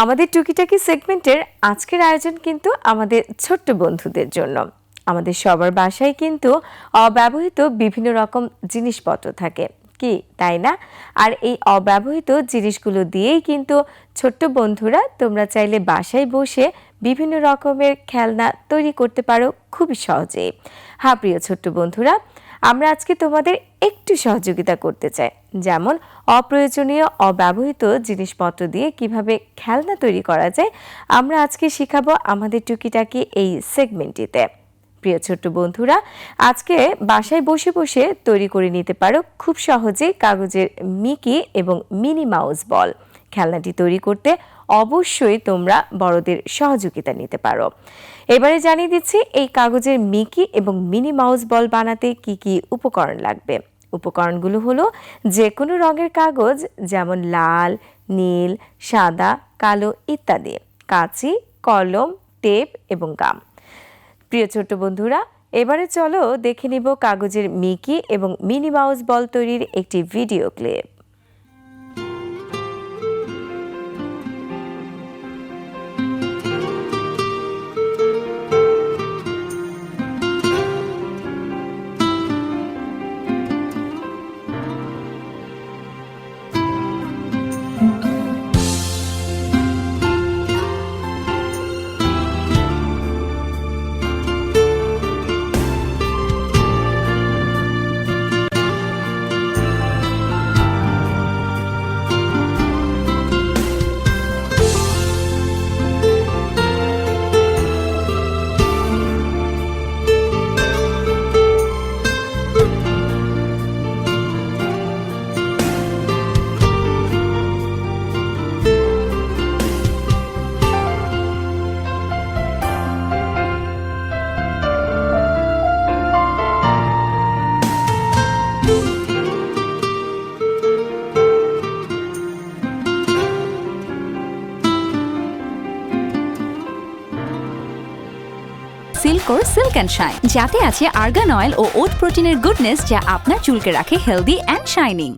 আমাদের টুকিটাকি সেগমেন্টের আজকের আয়োজন কিন্তু আমাদের ছোট্ট বন্ধুদের জন্য। আমাদের সবার বাসায় কিন্তু অব্যবহৃত বিভিন্ন রকম জিনিসপত্র থাকে। কি, তাই না? আর এই অব্যবহৃত জিনিসগুলো দিয়েই কিন্তু ছোট্ট বন্ধুরা তোমরা চাইলে বাসায় বসে বিভিন্ন রকমের খেলনা তৈরি করতে পারো খুবই সহজেই। হ্যাঁ প্রিয় ছোট্ট বন্ধুরা আমরা আজকে তোমাদের একটু সহযোগিতা করতে চাই। যেমন, অপ্রয়োজনীয়, অব্যবহৃত জিনিসপত্র দিয়ে কীভাবে খেলনা তৈরি করা যায়, আমরা আজকে শেখাবো আমাদের টুকিটাকি এই সেগমেন্টটিতে। প্রিয় ছোট্ট বন্ধুরা, আজকে বাসায় বসে বসে তৈরি করে নিতে পারো খুব সহজে কাগজের মিকি এবং মিনি মাউস বল। খেলনাটি তৈরি করতে অবশ্যই তোমরা বড়দের সহযোগিতা নিতে পারো। এবারে জানিয়ে দিচ্ছি, এই কাগজের মিকি এবং মিনি মাউস বল বানাতে কি কি উপকরণ লাগবে? উপকরণগুলো হলো যে কোনো রঙের কাগজ, যেমন লাল, নীল, সাদা, কালো ইত্যাদি, কাঁচি, কলম, টেপ এবং গাম। প্রিয় ছোট্ট বন্ধুরা, এবারে চলো দেখে নিব কাগজের মিকি এবং মিনি মাউস বল তৈরির একটি ভিডিও ক্লিপ। সিল্কোর সিল্ক অ্যান্ড শাইন, যাতে আছে আর্গান অয়েল ও ওট প্রোটিনের গুডনেস যা আপনার চুলকে রাখে হেলদি অ্যান্ড শাইনিং।